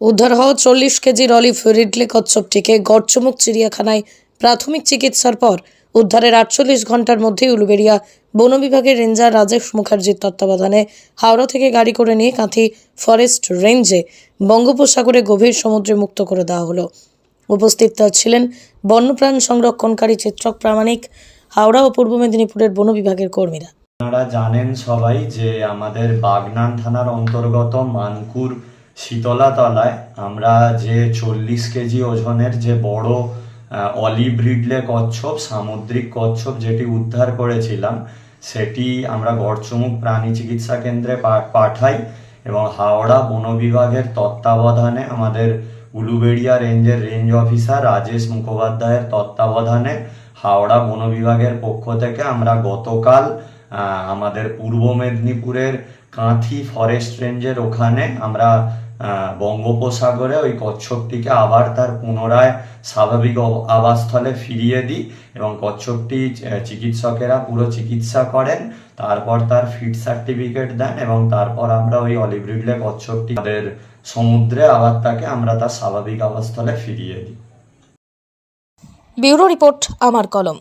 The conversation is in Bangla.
উদ্ধার হওয়া চল্লিশ কেজির অলিভ রিডলে কচ্ছপটিকে গড়চমুখ চিড়িয়াখানায় প্রাথমিক চিকিৎসার পর উদ্ধারের আটচল্লিশ ঘণ্টার মধ্যেই উলুবেড়িয়া বন বিভাগের রেঞ্জার রাজেশ মুখার্জির তত্ত্বাবধানে হাওড়া থেকে গাড়ি করে নিয়ে কাঁথি ফরেস্ট রেঞ্জে বঙ্গোপসাগরে গভীর সমুদ্রে মুক্ত করে দেওয়া হলো। উপস্থিত ছিলেন বন্যপ্রাণ সংরক্ষণকারী চিত্রক প্রামাণিক, হাওড়া ও পূর্ব মেদিনীপুরের বন বিভাগের কর্মীরা। আপনারা জানেন সবাই যে আমাদের বাগনান থানার অন্তর্গত মানকুর শীতলাতলায় আমরা যে চল্লিশ কেজি ওজনের যে বড় আহ, অলিভ রিডলে কচ্ছপ সামুদ্রিক কচ্ছপ যেটি উদ্ধার করেছিলাম সেটি আমরা গড়চমুখ প্রাণী চিকিৎসা কেন্দ্রে পাঠাই এবং হাওড়া বন বিভাগের তত্ত্বাবধানে আমাদের উলুবেড়িয়া রেঞ্জের রেঞ্জ অফিসার রাজেশ মুখোপাধ্যায়ের তত্ত্বাবধানে হাওড়া বন বিভাগের পক্ষ থেকে আমরা গতকাল আমাদের পূর্ব মেদিনীপুরের কাঁথি ফরেস্ট রেঞ্জের ওখানে আমরা বঙ্গোপসাগরে ওই কচ্ছপটিকে আবার তার পুনরায় স্বাভাবিক আবাসস্থলে ফিরিয়ে দিই এবং কচ্ছপটি চিকিৎসকেরা পুরো চিকিৎসা করেন, তারপর তার ফিট সার্টিফিকেট দেন এবং তারপর আমরা ওই অলিভ রিডলে কচ্ছপটি তাদের সমুদ্রে আবার তাকে আমরা তার স্বাভাবিক আবাসস্থলে ফিরিয়ে দিই। ব্যুরো রিপোর্ট, আমার কলম।